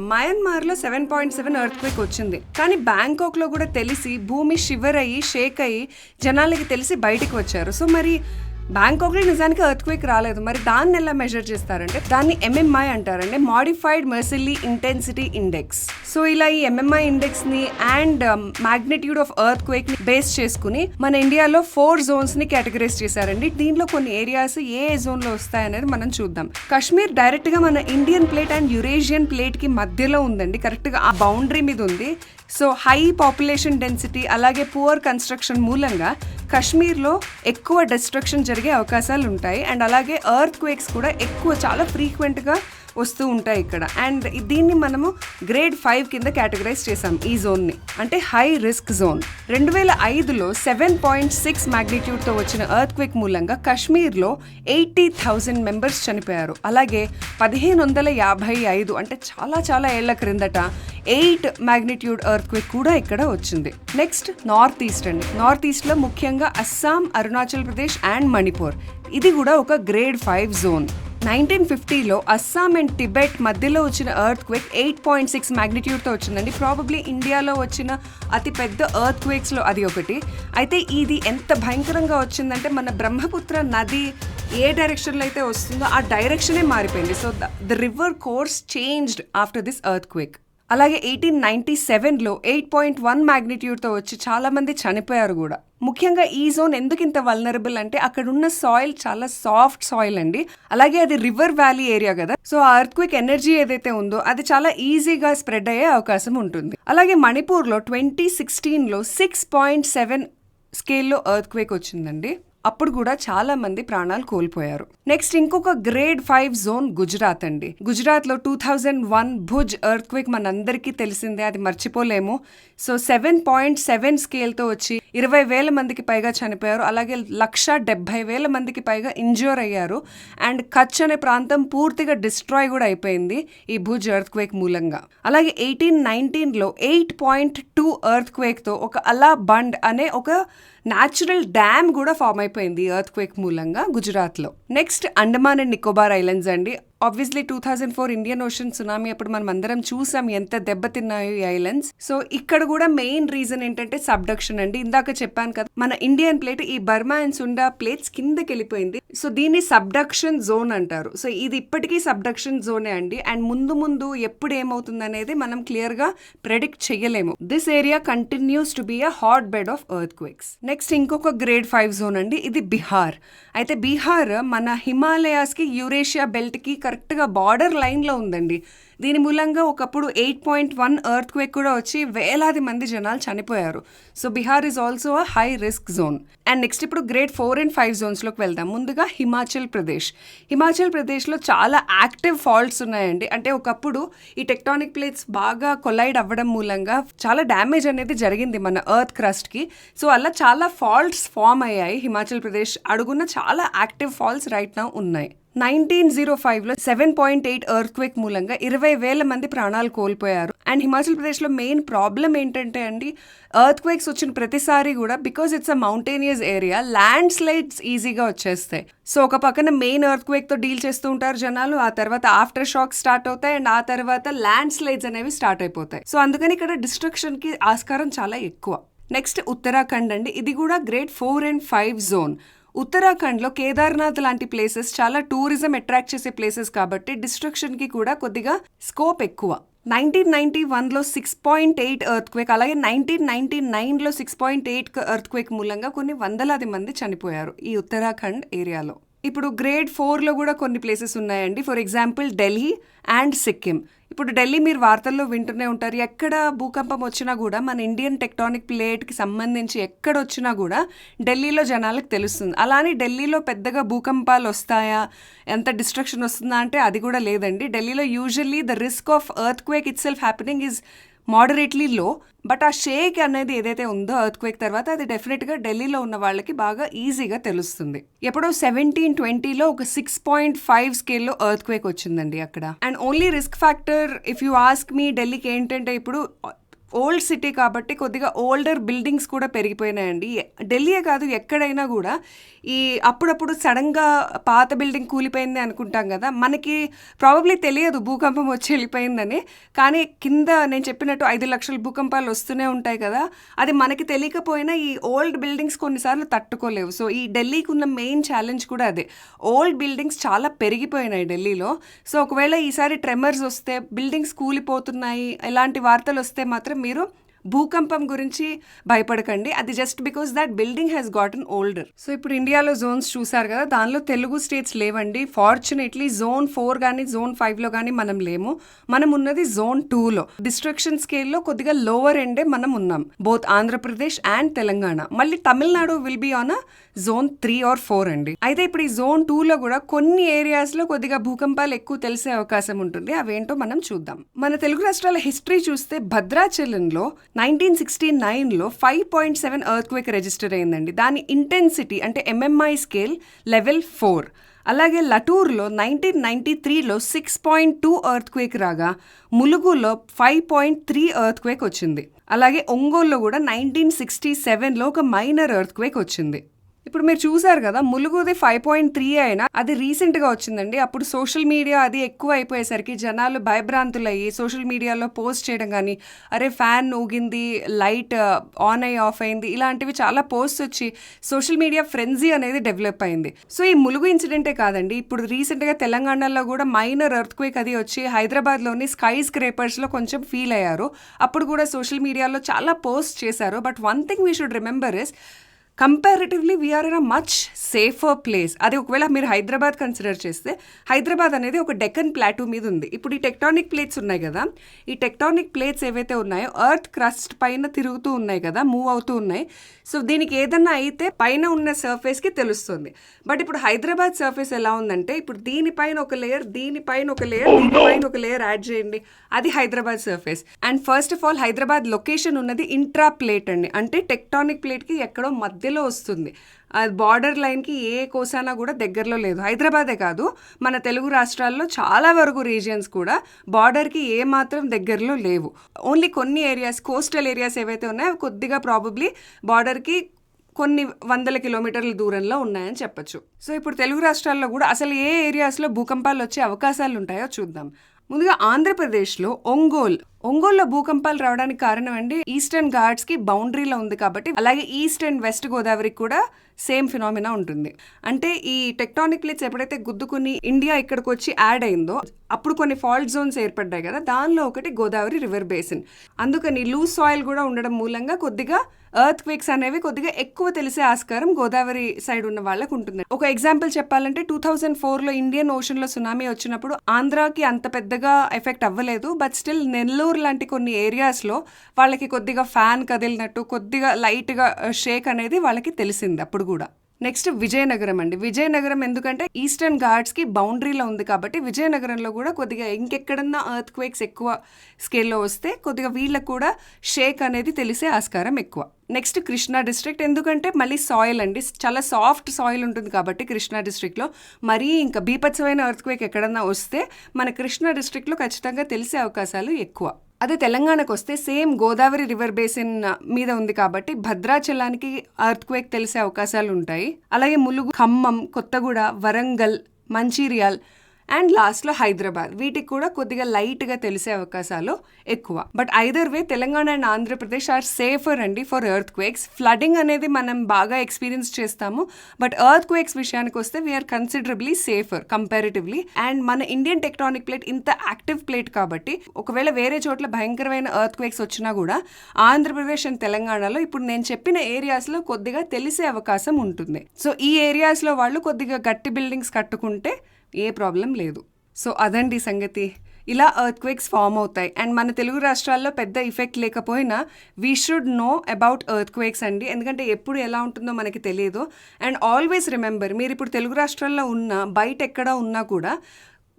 మయన్మార్లో seven point seven earthquake వచ్చింది. కానీ బ్యాంకాక్లో కూడా తెలిసి భూమి షివర్ అయ్యి షేక్ అయ్యి జనాలకి తెలిసి బయటికి వచ్చారు. సో మరి బ్యాంకాక్లో నిజానికి ఎర్త్ క్వేక్ రాలేదు. మరి దాన్ని ఎలా మెజర్ చేస్తారంటే దాన్ని ఎంఎంఐ అంటారండి modified Mercalli intensity index so ఇలా ఈ ఎంఎంఐ ఇండెక్స్ um, ని అండ్ మ్యాగ్నిట్యూడ్ ఆఫ్ ఎర్త్ క్వేక్ని బేస్ చేసుకుని మన ఇండియాలో ఫోర్ జోన్స్ని కేటగరైజ్ చేశారండి. దీనిలో కొన్ని ఏరియాస్ ఏ జోన్లో వస్తాయనేది మనం చూద్దాం. కాశ్మీర్ డైరెక్ట్గా మన ఇండియన్ ప్లేట్ అండ్ యురేషియన్ ప్లేట్కి మధ్యలో ఉందండి. కరెక్ట్గా ఆ బౌండరీ మీద ఉంది. సో హై పాపులేషన్ డెన్సిటీ అలాగే పువర్ కన్స్ట్రక్షన్ మూలంగా కాశ్మీర్లో ఎక్కువ డిస్ట్రక్షన్ జరిగే అవకాశాలు ఉంటాయి అండ్ అలాగే ఎర్త్ క్వేక్స్ కూడా ఎక్కువ చాలా ఫ్రీక్వెంట్గా వస్తూ ఉంటాయి ఇక్కడ. అండ్ దీన్ని మనము గ్రేడ్ ఫైవ్ కింద కేటగరైజ్ చేసాం ఈ జోన్ని అంటే హై రిస్క్ జోన్ రెండు వేల ఐదులో సెవెన్ పాయింట్ సిక్స్ మ్యాగ్నిట్యూడ్తో వచ్చిన ఎర్త్ క్విక్ మూలంగా కాశ్మీర్లో ఎయిటీ థౌజండ్ మెంబర్స్ చనిపోయారు. అలాగే పదిహేను వందల యాభై ఐదు అంటే చాలా చాలా ఏళ్ళ క్రిందట ఎయిట్ మ్యాగ్నిట్యూడ్ ఎర్త్ క్విక్ కూడా ఇక్కడ వచ్చింది. నెక్స్ట్ నార్త్ ఈస్ట్ అండి. నార్త్ ఈస్ట్లో ముఖ్యంగా అస్సాం అరుణాచల్ ప్రదేశ్ అండ్ మణిపూర్ ఇది కూడా ఒక గ్రేడ్ ఫైవ్ జోన్ నైన్టీన్ ఫిఫ్టీలో అస్సాం అండ్ టిబెట్ మధ్యలో వచ్చిన earthquake eight point six మ్యాగ్నిట్యూడ్తో వచ్చిందండి. ప్రాబబ్లీ ఇండియాలో వచ్చిన అతి పెద్ద ఎర్త్ క్వేక్స్లో అది ఒకటి. అయితే ఇది ఎంత భయంకరంగా వచ్చిందంటే మన బ్రహ్మపుత్ర నది ఏ డైరెక్షన్లో అయితే వస్తుందో ఆ డైరెక్షనే మారిపోయింది. So the river course changed after this earthquake అలాగే ఎయిటీన్ నైన్టీ సెవెన్లో ఎయిట్ పాయింట్ వన్ మ్యాగ్నిట్యూడ్తో వచ్చి చాలా మంది చనిపోయారు కూడా. ముఖ్యంగా ఈ జోన్ ఎందుకు ఇంత వల్నరబుల్ అంటే అక్కడ ఉన్న సాయిల్ చాలా సాఫ్ట్ సాయిల్ అండి. అలాగే అది రివర్ వ్యాలీ ఏరియా కదా. సో ఆ అర్త్ క్విక్ ఎనర్జీ ఏదైతే ఉందో అది చాలా ఈజీగా స్ప్రెడ్ అయ్యే అవకాశం ఉంటుంది. అలాగే మణిపూర్లో ట్వంటీ సిక్స్టీన్లో సిక్స్ పాయింట్ సెవెన్ స్కేల్లో ఎర్త్ క్వేక్ వచ్చిందండి. అప్పుడు కూడా చాలా మంది ప్రాణాలు కోల్పోయారు. నెక్స్ట్ ఇంకొక గ్రేడ్ ఫైవ్ జోన్ గుజరాత్ అండి. గుజరాత్లో two thousand one Bhuj earthquake మనందరికీ తెలిసిందే అది మర్చిపోలేము. సో సెవెన్ పాయింట్ సెవెన్ స్కేల్తో వచ్చి ఇరవై వేల మందికి పైగా చనిపోయారు. అలాగే లక్ష డెబ్బై వేల మందికి పైగా ఇంజ్యూర్ అయ్యారు. అండ్ కచ్ అనే ప్రాంతం పూర్తిగా డిస్ట్రాయ్ కూడా అయిపోయింది ఈ భుజ్ ఎర్త్ క్వేక్ మూలంగా. అలాగే ఎయిటీన్ నైన్టీన్లో ఎయిట్ పాయింట్ టూ ఎర్త్ క్వేక్తో ఒక అలా బండ్ అనే ఒక న్యాచురల్ డ్యామ్ కూడా ఫామ్ అయిపోయింది ఎర్త్ క్వేక్ మూలంగా గుజరాత్లో. Next Andaman and Nicobar islands అండి. Obviously two thousand four Indian ocean tsunami అప్పుడు మనం అందరం చూసాం ఎంత దెబ్బతిన్నాయో ఈ ఐలాండ్స్ సో ఇక్కడ కూడా మెయిన్ రీజన్ ఏంటంటే సబ్డక్షన్ అండి. ఇందాక చెప్పాను కదా మన ఇండియన్ ప్లేట్ ఈ బర్మా అండ్ సుండా ప్లేట్స్ కిందకి వెళ్ళిపోయింది. సో దీన్ని సబ్డక్షన్ జోన్ అంటారు. సో ఇది ఇప్పటికీ సబ్డక్షన్ జోనే అండి. అండ్ ముందు ముందు ఎప్పుడు ఏమవుతుంది అనేది మనం క్లియర్గా ప్రెడిక్ట్ చేయలేము. This area continues to be a hot bed of earthquakes next ఇంకొక గ్రేడ్ ఫైవ్ జోన్ అండి. ఇది బీహార్ అయితే బీహార్ మన హిమాలయాస్కి యూరేషియా బెల్ట్ కరెక్ట్గా బార్డర్ లైన్లో ఉందండి. దీని మూలంగా ఒకప్పుడు eight point one earthquake కూడా వచ్చి వేలాది మంది జనాలు చనిపోయారు. So Bihar is also a high risk zone. And next ఇప్పుడు గ్రేడ్ ఫోర్ అండ్ ఫైవ్ జోన్స్లోకి వెళ్దాం. ముందుగా హిమాచల్ ప్రదేశ్. హిమాచల్ ప్రదేశ్లో చాలా యాక్టివ్ ఫాల్ట్స్ ఉన్నాయండి. అంటే ఒకప్పుడు ఈ టెక్టానిక్ ప్లేట్స్ బాగా కొలైడ్ అవ్వడం మూలంగా చాలా డ్యామేజ్ అనేది జరిగింది మన ఎర్త్ క్రస్ట్కి. సో అలా చాలా ఫాల్ట్స్ ఫామ్ అయ్యాయి హిమాచల్ ప్రదేశ్ అడుగున చాలా యాక్టివ్ ఫాల్స్ రైట్ నా ఉన్నాయి. నైన్టీన్ జీరో ఫైవ్లో seven point eight earthquake మూలంగా ఇరవై వేల మంది ప్రాణాలు కోల్పోయారు. అండ్ హిమాచల్ ప్రదేశ్లో మెయిన్ ప్రాబ్లం ఏంటంటే అండి ఎర్త్ క్వేక్స్ వచ్చిన ప్రతిసారి కూడా because it's a mountainous area landslides ఈజీగా వచ్చేస్తాయి. సో ఒక పక్కన మెయిన్ ఎర్త్ క్వేక్తో డీల్ చేస్తూ ఉంటారు జనాలు ఆ తర్వాత ఆఫ్టర్ షాక్ స్టార్ట్ అవుతాయి అండ్ ఆ తర్వాత ల్యాండ్ స్లైడ్స్ అనేవి స్టార్ట్ అయిపోతాయి. సో అందుకని ఇక్కడ డిస్ట్రక్షన్కి ఆస్కారం చాలా ఎక్కువ. నెక్స్ట్ ఉత్తరాఖండ్ అండి ఇది కూడా grade four and five zone ఉత్తరాఖండ్లో కేదార్నాథ్ లాంటి ప్లేసెస్ చాలా టూరిజం అట్రాక్ట్ చేసే ప్లేసెస్ కాబట్టి డిస్ట్రక్షన్కి కూడా కొద్దిగా స్కోప్ ఎక్కువ. నైన్టీన్ నైన్టీ వన్లో six point eight earthquake అలాగే నైన్టీన్ నైన్టీ నైన్లో six point eight earthquake మూలంగా కొన్ని వందలాది మంది చనిపోయారు ఈ ఉత్తరాఖండ్ ఏరియాలో. ఇప్పుడు గ్రేడ్ ఫోర్లో కూడా కొన్ని ప్లేసెస్ ఉన్నాయండి. For example Delhi and Sikkim ఇప్పుడు ఢిల్లీ మీరు వార్తల్లో వింటూనే ఉంటారు. ఎక్కడ భూకంపం వచ్చినా కూడా మన ఇండియన్ టెక్టానిక్ ప్లేట్కి సంబంధించి ఎక్కడ వచ్చినా కూడా ఢిల్లీలో జనాలకు తెలుస్తుంది. అలానే ఢిల్లీలో పెద్దగా భూకంపాలు వస్తాయా? ఎంత డిస్ట్రక్షన్ వస్తుందా? అంటే అది కూడా లేదండి. ఢిల్లీలో usually the risk of earthquake itself happening is moderately low but ఆ షేక్ అనేది ఏదైతే ఉందో ఎర్త్ క్వేక్ తర్వాత అది డెఫినెట్గా ఢిల్లీలో ఉన్న వాళ్ళకి బాగా ఈజీగా తెలుస్తుంది. ఎప్పుడో సెవెంటీన్ ట్వంటీలో ఒక సిక్స్ పాయింట్ ఫైవ్ స్కేల్లో ఎర్త్ క్వేక్ వచ్చిందండి అక్కడ. And only risk factor if you ask me ఢిల్లీకి ఏంటంటే ఇప్పుడు ఓల్డ్ సిటీ కాబట్టి కొద్దిగా ఓల్డర్ బిల్డింగ్స్ కూడా పెరిగిపోయినాయండి. ఢిల్లీయే కాదు ఎక్కడైనా కూడా ఈ అప్పుడప్పుడు సడన్గా పాత బిల్డింగ్ కూలిపోయింది అనుకుంటాం కదా మనకి ప్రాబబ్లీ తెలియదు భూకంపం వచ్చి వెళ్ళిపోయిందని. కానీ కింద నేను చెప్పినట్టు ఐదు లక్షల భూకంపాలు వస్తూనే ఉంటాయి కదా అది మనకి తెలియకపోయినా ఈ ఓల్డ్ బిల్డింగ్స్ కొన్నిసార్లు తట్టుకోలేవు. సో ఈ ఢిల్లీకి ఉన్న మెయిన్ ఛాలెంజ్ కూడా అదే. ఓల్డ్ బిల్డింగ్స్ చాలా పెరిగిపోయినాయి ఢిల్లీలో. సో ఒకవేళ ఈసారి ట్రెమర్స్ వస్తే బిల్డింగ్స్ కూలిపోతున్నాయి ఇలాంటి వార్తలు వస్తే మాత్రం మీరు భూకంపం గురించి భయపడకండి. అది just because that building has gotten older so ఇప్పుడు ఇండియాలో జోన్స్ చూసారు కదా దానిలో తెలుగు స్టేట్స్ లేవండి. ఫార్చునేట్లీ జోన్ ఫోర్ కానీ జోన్ ఫైవ్లో కానీ మనం లేము. మనం ఉన్నది జోన్ టూలో డిస్ట్రక్షన్ స్కేల్లో కొద్దిగా లోవర్ ఎండే మనం ఉన్నాం. బోత్ ఆంధ్రప్రదేశ్ అండ్ తెలంగాణ మళ్ళీ Tamil Nadu will be on a zone three or four అండి. అయితే ఇప్పుడు ఈ జోన్ టూలో కూడా కొన్ని ఏరియాస్లో కొద్దిగా భూకంపాలు ఎక్కువ తెలిసే అవకాశం ఉంటుంది. అవేంటో మనం చూద్దాం. మన తెలుగు రాష్ట్రాల హిస్టరీ చూస్తే భద్రాచలంలో నైన్టీన్ సిక్స్టీ నైన్లో five point seven earthquake register అయిందండి. దాని ఇంటెన్సిటీ అంటే ఎంఎంఐ స్కేల్ లెవెల్ ఫోర్ అలాగే లటూర్లో నైన్టీన్ నైన్టీ త్రీలో six point two earthquake రాగా ములుగులో five point three earthquake వచ్చింది. అలాగే ఒంగోల్లో కూడా నైన్టీన్ సిక్స్టీ సెవెన్లో ఒక మైనర్ ఎర్త్ క్వేక్ వచ్చింది. ఇప్పుడు మీరు చూసారు కదా ములుగుది ఫైవ్ పాయింట్ త్రీ అయినా అది రీసెంట్గా వచ్చిందండి. అప్పుడు సోషల్ మీడియా అది ఎక్కువ అయిపోయేసరికి జనాలు భయభ్రాంతులయ్యి సోషల్ మీడియాలో పోస్ట్ చేయడం కానీ అరే ఫ్యాన్ ఊగింది లైట్ ఆన్ అయ్యి ఆఫ్ అయింది ఇలాంటివి చాలా పోస్ట్ వచ్చి సోషల్ మీడియా ఫ్రెంజీ అనేది డెవలప్ అయింది. సో ఈ ములుగు ఇన్సిడెంటే కాదండి. ఇప్పుడు రీసెంట్గా తెలంగాణలో కూడా మైనర్ ఎర్త్ క్వేక్ అది వచ్చి హైదరాబాద్లోని స్కై స్క్రేపర్స్లో కొంచెం ఫీల్ అయ్యారు. అప్పుడు కూడా సోషల్ మీడియాలో చాలా పోస్ట్ చేశారు. But one thing we should remember is comparatively we are in a much safer place అది ఒకవేళ మీరు హైదరాబాద్ కన్సిడర్ చేస్తే హైదరాబాద్ అనేది ఒక డెక్కన్ ప్లాటూ మీద ఉంది. ఇప్పుడు ఈ టెక్టానిక్ ప్లేట్స్ ఉన్నాయి కదా. ఈ టెక్టానిక్ ప్లేట్స్ ఏవైతే ఉన్నాయో ఎర్త్ క్రస్ట్ పైన తిరుగుతూ ఉన్నాయి కదా మూవ్ అవుతూ ఉన్నాయి. సో దీనికి ఏదన్నా అయితే పైన ఉన్న సర్ఫేస్కి తెలుస్తుంది. బట్ ఇప్పుడు హైదరాబాద్ సర్ఫేస్ ఎలా ఉందంటే ఇప్పుడు దీనిపైన ఒక లేయర్ దీనిపైన ఒక లేయర్ దీనిపైన ఒక లేయర్ యాడ్ చేయండి. అది Hyderabad surface and first of all Hyderabad location ఉన్నది ఇంట్రా ప్లేట్ అండి. అంటే టెక్టానిక్ ప్లేట్కి ఎక్కడో మధ్యలో వస్తుంది. అది బార్డర్ లైన్కి ఏ కోసానా కూడా దగ్గరలో లేదు. హైదరాబాదే కాదు మన తెలుగు రాష్ట్రాల్లో చాలా వరకు రీజియన్స్ కూడా బార్డర్కి ఏ మాత్రం దగ్గరలో లేవు. ఓన్లీ కొన్ని ఏరియాస్ కోస్టల్ ఏరియాస్ ఏవైతే ఉన్నాయో అవి కొద్దిగా ప్రాబబ్లీ బార్డర్కి కొన్ని వందల కిలోమీటర్ల దూరంలో ఉన్నాయని చెప్పొచ్చు. సో ఇప్పుడు తెలుగు రాష్ట్రాల్లో కూడా అసలు ఏ ఏరియాస్లో భూకంపాలు వచ్చే అవకాశాలు ఉంటాయో చూద్దాం. ముందుగా ఆంధ్రప్రదేశ్లో ఒంగోల్. ఒంగోలులో భూకంపాలు రావడానికి కారణం అండి ఈస్టర్న్ ఘాట్స్కి బౌండరీలో ఉంది కాబట్టి అలాగే ఈస్ట్ అండ్ వెస్ట్ గోదావరికి కూడా సేమ్ ఫినామినా ఉంటుంది. అంటే ఈ టెక్టానిక్ ప్లేట్స్ ఎప్పుడైతే గుద్దుకుని ఇండియా ఇక్కడికి వచ్చి యాడ్ అయిందో అప్పుడు కొన్ని ఫాల్ట్ జోన్స్ ఏర్పడ్డాయి కదా దానిలో ఒకటి గోదావరి రివర్ బేసిన్ అందుకని లూజ్ సాయిల్ కూడా ఉండడం మూలంగా కొద్దిగా ఎర్త్ క్వేక్స్ అనేవి కొద్దిగా ఎక్కువ తెలిసే ఆస్కారం గోదావరి సైడ్ ఉన్న వాళ్ళకు ఉంటుంది. ఒక ఎగ్జాంపుల్ చెప్పాలంటే టూ థౌజండ్ ఫోర్లో ఇండియన్ ఓషన్లో సునామీ వచ్చినప్పుడు ఆంధ్రాకి అంత పెద్దగా ఎఫెక్ట్ అవ్వలేదు బట్ స్టిల్ నెల్లూరు లాంటి కొన్ని ఏరియాస్లో వాళ్ళకి కొద్దిగా ఫ్యాన్ కదిలినట్టు కొద్దిగా లైట్గా షేక్ uh, అనేది వాళ్ళకి తెలిసింది అప్పుడు కూడా. నెక్స్ట్ విజయనగరం అండి. విజయనగరం ఎందుకంటే ఈస్టర్న్ ఘాట్స్కి బౌండరీలో ఉంది కాబట్టి విజయనగరంలో కూడా కొద్దిగా ఇంకెక్కడన్నా ఎర్త్ క్వేక్స్ ఎక్కువ స్కేల్లో వస్తే కొద్దిగా వీళ్ళకు కూడా షేక్ అనేది తెలిసే ఆస్కారం ఎక్కువ. నెక్స్ట్ కృష్ణా డిస్ట్రిక్ట్ ఎందుకంటే మళ్ళీ సాయిల్ అండి. చాలా సాఫ్ట్ సాయిల్ ఉంటుంది కాబట్టి కృష్ణా డిస్ట్రిక్ట్లో మరీ ఇంకా బీపత్సమైన ఎర్త్ క్వేక్ ఎక్కడన్నా వస్తే మన కృష్ణా డిస్ట్రిక్ట్లో ఖచ్చితంగా తెలిసే అవకాశాలు ఎక్కువ. అదే తెలంగాణకు వస్తే సేమ్ గోదావరి రివర్ బేసిన్ మీద ఉంది కాబట్టి భద్రాచలానికి అర్త్ క్వేక్ తెలిసే అవకాశాలు ఉంటాయి అలాగే ములుగు ఖమ్మం కొత్తగూడ వరంగల్ మంచిర్యాల్ అండ్ లాస్ట్లో హైదరాబాద్. వీటికి కూడా కొద్దిగా లైట్గా తెలిసే అవకాశాలు ఎక్కువ. But either way Telangana and Andhra Pradesh are safer అండి ఫర్ ఎర్త్ క్వేక్స్ ఫ్లడింగ్ అనేది మనం బాగా ఎక్స్పీరియన్స్ చేస్తాము. బట్ ఎర్త్ క్వేక్స్ విషయానికి వస్తే we are considerably safer comparatively and మన ఇండియన్ టెక్టానిక్ ప్లేట్ ఇంత యాక్టివ్ ప్లేట్ కాబట్టి ఒకవేళ వేరే చోట్ల భయంకరమైన ఎర్త్ క్వేక్స్ వచ్చినా కూడా ఆంధ్రప్రదేశ్ అండ్ తెలంగాణలో ఇప్పుడు నేను చెప్పిన ఏరియాస్లో కొద్దిగా తెలిసే అవకాశం ఉంటుంది. సో ఈ ఏరియాస్లో వాళ్ళు కొద్దిగా గట్టి బిల్డింగ్స్ కట్టుకుంటే ఏ ప్రాబ్లం లేదు. సో అదండి సంగతి. ఇలా ఎర్త్ క్వేక్స్ ఫామ్ అవుతాయి. అండ్ మన తెలుగు రాష్ట్రాల్లో పెద్ద ఇఫెక్ట్ లేకపోయినా we should know about earthquakes అండి. ఎందుకంటే ఎప్పుడు ఎలా ఉంటుందో మనకి తెలియదు. అండ్ ఆల్వేస్ రిమెంబర్ మీరు ఇప్పుడు తెలుగు రాష్ట్రాల్లో ఉన్న బయట ఎక్కడ ఉన్నా కూడా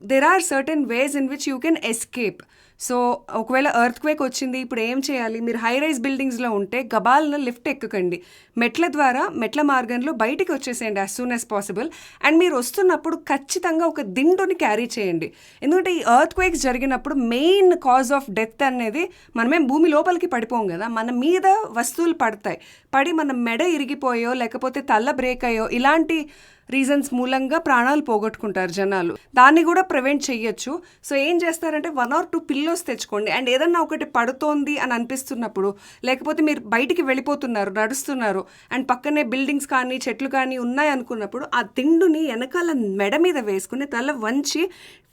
there are certain ways in which you can escape so ఒకవేళ ఎర్త్ క్వేక్ వచ్చింది ఇప్పుడు ఏం చేయాలి? మీరు హై రైజ్ బిల్డింగ్స్లో ఉంటే గబాలను లిఫ్ట్ ఎక్కకండి. మెట్ల ద్వారా మెట్ల మార్గంలో బయటికి వచ్చేసేయండి as soon as possible and మీరు వస్తున్నప్పుడు ఖచ్చితంగా ఒక దిండుని క్యారీ చేయండి. ఎందుకంటే ఈ ఎర్త్ క్వేక్స్ జరిగినప్పుడు మెయిన్ కాజ్ ఆఫ్ డెత్ అనేది మనమేం భూమి లోపలికి పడిపోం కదా. మన మీద వస్తువులు పడతాయి. పడి మన మెడ ఇరిగిపోయో లేకపోతే తల్ల బ్రేక్ అయ్యో ఇలాంటి రీజన్స్ మూలంగా ప్రాణాలు పోగొట్టుకుంటారు జనాలు. దాన్ని కూడా ప్రివెంట్ చేయొచ్చు సో ఏం చేస్తారంటే వన్ ఆర్ టూ పిల్లోస్ తెచ్చుకోండి. అండ్ ఏదన్నా ఒకటి పడుతోంది అని అనిపిస్తున్నప్పుడు లేకపోతే మీరు బయటికి వెళ్ళిపోతున్నారు నడుస్తున్నారు అండ్ పక్కనే బిల్డింగ్స్ కానీ చెట్లు కానీ ఉన్నాయి అనుకున్నప్పుడు ఆ తిండుని వెనకాల మెడ మీద వేసుకుని తల వంచి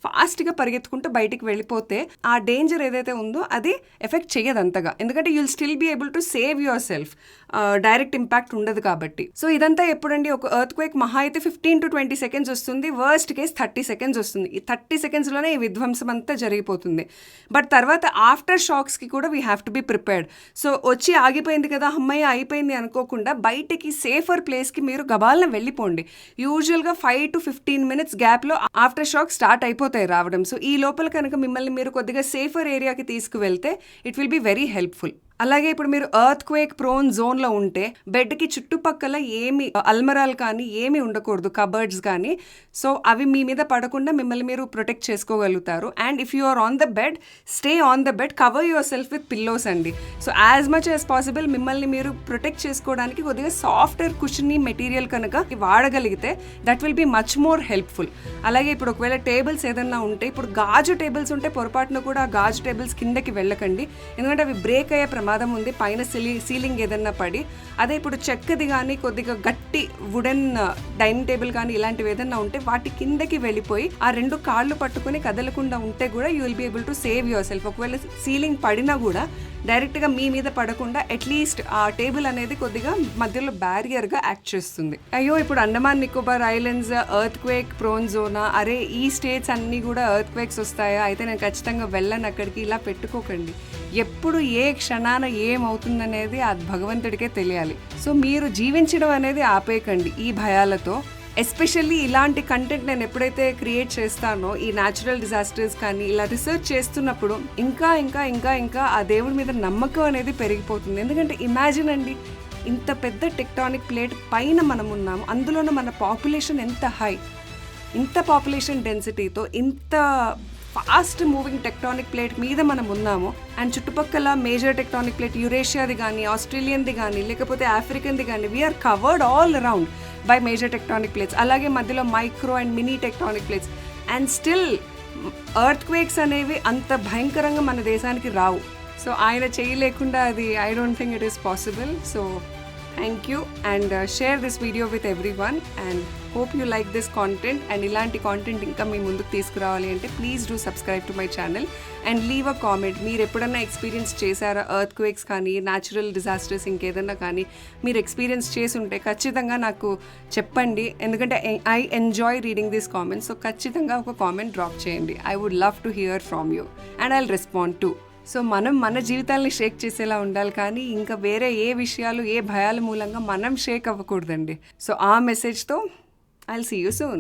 ఫాస్ట్గా పరిగెత్తుకుంటూ బయటికి వెళ్ళిపోతే ఆ డేంజర్ ఏదైతే ఉందో అది ఎఫెక్ట్ చేయదు అంతగా ఎందుకంటే you'll still be able to save yourself direct impact ఉండదు కాబట్టి. సో ఇదంతా ఎప్పుడండి ఒక ఎర్త్ క్వేక్ మహా అయితే ఫిఫ్టీన్ టు ట్వంటీ సెకండ్స్ వస్తుంది వర్స్ట్ కేస్ థర్టీ సెకండ్స్ వస్తుంది. ఈ థర్టీ సెకండ్స్లోనే ఈ విధ్వంసం అంతా జరిగిపోతుంది. బట్ తర్వాత ఆఫ్టర్ షాక్స్కి కూడా we have to be prepared so వచ్చి ఆగిపోయింది కదా అమ్మాయి అయిపోయింది అనుకోకుండా బయటికి సేఫర్ ప్లేస్కి మీరు గబాలన వెళ్ళిపోండి. యూజువల్గా ఫైవ్ టు ఫిఫ్టీన్ మినిట్స్ గ్యాప్లో ఆఫ్టర్ షాక్ స్టార్ట్ అయిపోతుంది. అయిపోతాయి రావడం. సో ఈ లోపల కనుక మిమ్మల్ని మీరు కొద్దిగా సేఫర్ ఏరియాకి తీసుకువెళ్తే it will be very helpful అలాగే ఇప్పుడు మీరు ఎర్త్ క్వేక్ ప్రోన్ జోన్లో ఉంటే బెడ్కి చుట్టుపక్కల ఏమి అల్మరాలు కానీ ఏమి ఉండకూడదు కబర్డ్స్ కానీ. సో అవి మీ మీద పడకుండా మిమ్మల్ని మీరు ప్రొటెక్ట్ చేసుకోగలుగుతారు. And if you are on the bed stay on the bed cover yourself with pillows అండి. So as much as possible మిమ్మల్ని మీరు ప్రొటెక్ట్ చేసుకోవడానికి కొద్దిగా సాఫ్ట్వేర్ కుషన్ని మెటీరియల్ కనుక వాడగలిగితే that will be much more helpful అలాగే ఇప్పుడు ఒకవేళ టేబుల్స్ ఏదన్నా ఉంటే ఇప్పుడు గాజు టేబుల్స్ ఉంటే పొరపాటున కూడా ఆ గాజు టేబుల్స్ కిందకి వెళ్ళకండి. ఎందుకంటే అవి బ్రేక్ అయ్యే ప్రమాదం ఉంది. పైన సీలి సీలింగ్ ఏదన్నా పడి అదే ఇప్పుడు చెక్కది కానీ కొద్దిగా గట్టి వుడెన్ డైనింగ్ టేబుల్ కానీ ఇలాంటివి ఏదన్నా ఉంటే వాటి కిందకి వెళ్ళిపోయి ఆ రెండు కాళ్ళు పట్టుకుని కదలకుండా ఉంటే కూడా you will be able to save yourself ఒకవేళ సీలింగ్ పడినా కూడా డైరెక్ట్గా మీ మీద పడకుండా అట్లీస్ట్ ఆ టేబుల్ అనేది కొద్దిగా మధ్యలో బ్యారియర్గా యాక్ట్ చేస్తుంది. అయ్యో ఇప్పుడు Andaman Nicobar islands earthquake prone Zona అరే ఈ స్టేట్స్ అన్నీ కూడా ఎర్త్ క్వేక్స్ వస్తాయా? అయితే నేను ఖచ్చితంగా వెళ్ళను అక్కడికి. ఇలా పెట్టుకోకండి. ఎప్పుడు ఏ క్షణాన ఏమవుతుందనేది ఆ భగవంతుడికే తెలియాలి. సో మీరు జీవించడం అనేది ఆపేయకండి ఈ భయాలతో. ఎస్పెషల్లీ ఇలాంటి కంటెంట్ నేను ఎప్పుడైతే క్రియేట్ చేస్తానో ఈ న్యాచురల్ డిజాస్టర్స్ కానీ ఇలా రీసెర్చ్ చేస్తున్నప్పుడు ఇంకా ఇంకా ఇంకా ఇంకా ఆ దేవుడి మీద నమ్మకం అనేది పెరిగిపోతుంది. ఎందుకంటే ఇమాజిన్ అండి ఇంత పెద్ద టెక్టానిక్ ప్లేట్ పైన మనం ఉన్నాము అందులోనూ మన పాపులేషన్ ఎంత హై ఇంత పాపులేషన్ డెన్సిటీతో ఇంత ఫాస్ట్ మూవింగ్ టెక్టానిక్ ప్లేట్ మీద మనం ఉన్నాము అండ్ చుట్టుపక్కల మేజర్ టెక్టానిక్ ప్లేట్ యురేషియాది కానీ ఆస్ట్రేలియన్ది కానీ లేకపోతే ఆఫ్రికన్ది కానీ we are covered all around by major tectonic plates అలాగే మధ్యలో micro and mini tectonic plates and still earthquakes అనేవి అంత భయంకరంగా మన దేశానికి రావు. సో ఆయన చేయలేకుండా అది I don't think it is possible so thank you and share this video with everyone and hope you like this content and ఇలాంటి content ఇంకా మీ ముందుకు తీసుకురావాలి అంటే please do subscribe to my channel and leave a comment మీరు ఎప్పుడన్నా experience చేశారా earthquakes కానీ న్యాచురల్ డిజాస్టర్స్ ఇంకేదన్నా కానీ? మీరు ఎక్స్పీరియన్స్ చేసి ఉంటే ఖచ్చితంగా నాకు చెప్పండి. ఎందుకంటే I enjoy reading this comments so ఖచ్చితంగా ఒక కామెంట్ డ్రాప్ చేయండి. I would love to hear from you and I respond to so మనం మన జీవితాల్ని షేక్ చేసేలా ఉండాలి కానీ ఇంకా వేరే ఏ విషయాలు ఏ భయాల మూలంగా మనం షేక్ అవ్వకూడదండి. సో ఆ మెసేజ్తో ఐల్ సీ యూ సూన్